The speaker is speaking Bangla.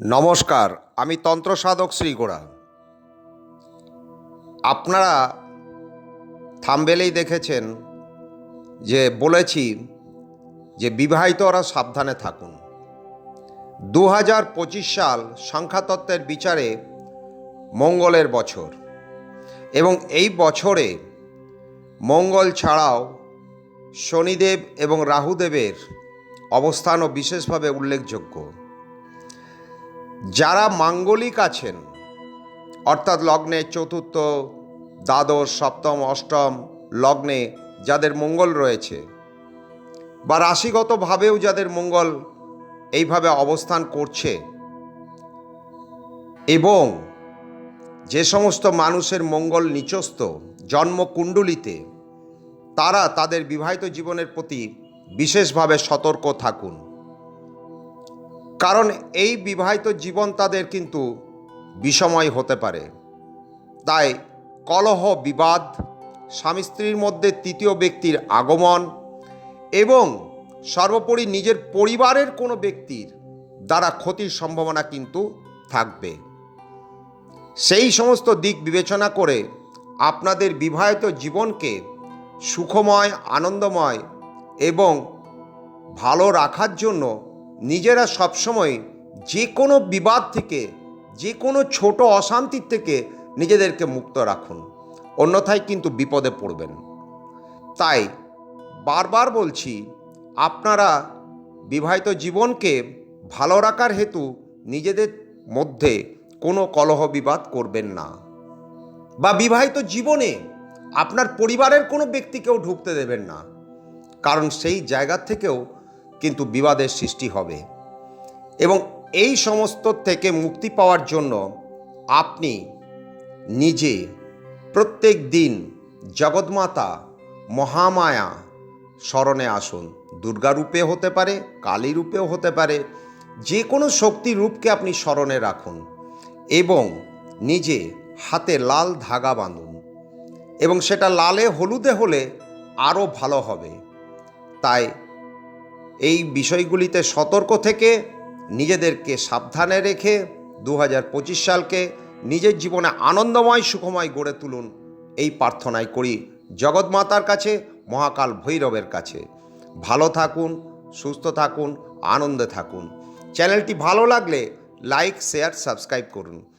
নমস্কার, আমি তন্ত্র সাধক শ্রীগোড়া আপনারা থামবেলেই দেখেছেন যে বলেছি যে বিবাহিতরা সাবধানে থাকুন। দু হাজার পঁচিশ সাল সংখ্যাতত্ত্বের বিচারে মঙ্গলের বছর এবং এই বছরে মঙ্গল ছাড়াও শনিদেব এবং রাহুদেবের অবস্থানও বিশেষভাবে উল্লেখযোগ্য। যারা মাঙ্গলিক আছেন, অর্থাৎ লগ্নে চতুর্থ, দ্বাদশ, সপ্তম, অষ্টম লগ্নে যাদের মঙ্গল রয়েছে বা রাশিগতভাবেও যাদের মঙ্গল এইভাবে অবস্থান করছে এবং যে সমস্ত মানুষের মঙ্গল নিচস্থ, জন্মকুণ্ডলিতে, তারা তাদের বিবাহিত জীবনের প্রতি বিশেষভাবে সতর্ক থাকুন। কারণ এই বিবাহিত জীবন তাদের কিন্তু বিষময় হতে পারে। তাই কলহ, বিবাদ, স্বামী স্ত্রীর মধ্যে তৃতীয় ব্যক্তির আগমন এবং সর্বোপরি নিজের পরিবারের কোনো ব্যক্তির দ্বারা ক্ষতির সম্ভাবনা কিন্তু থাকবে। সেই সমস্ত দিক বিবেচনা করে আপনাদের বিবাহিত জীবনকে সুখময়, আনন্দময় এবং ভালো রাখার জন্য নিজেরা সবসময় যে কোনো বিবাদ থেকে, যে কোনো ছোট অশান্তির থেকে নিজেদেরকে মুক্ত রাখুন। অন্যথায় কিন্তু বিপদে পড়বেন। তাই বারবার বলছি, আপনারা বিবাহিত জীবনকে ভালো রাখার হেতু নিজেদের মধ্যে কোনো কলহ বিবাদ করবেন না। বা বিবাহিত জীবনে আপনার পরিবারের কোনো ব্যক্তিকেও ঢুকতে দেবেন না। কারণ সেই জায়গা থেকেও কিন্তু বিবাদের সৃষ্টি হবে। এবং এই সমস্ত থেকে মুক্তি পাওয়ার জন্য আপনি নিজে প্রত্যেক দিন জগৎমাতা মহামায়া স্মরণে আসুন। দুর্গা রূপে হতে পারে, কালী রূপেও হতে পারে, যে কোনো শক্তি রূপকে আপনি স্মরণে রাখুন এবং নিজে হাতে লাল ধাগা বাঁধুন এবং সেটা লালে হলুদে হলে আরও ভালো হবে। তাই এই বিষয়গুলিতে সতর্ক থেকে নিজেদেরকে সাবধানে রেখে দু হাজার পঁচিশ সালকে নিজের জীবনে আনন্দময়, সুখময় গড়ে তুলুন। এই প্রার্থনাই করি জগৎমাতার কাছে, মহাকাল ভৈরবের কাছে। ভালো থাকুন, সুস্থ থাকুন, আনন্দে থাকুন। চ্যানেলটি ভালো লাগলে লাইক, শেয়ার, সাবস্ক্রাইব করুন।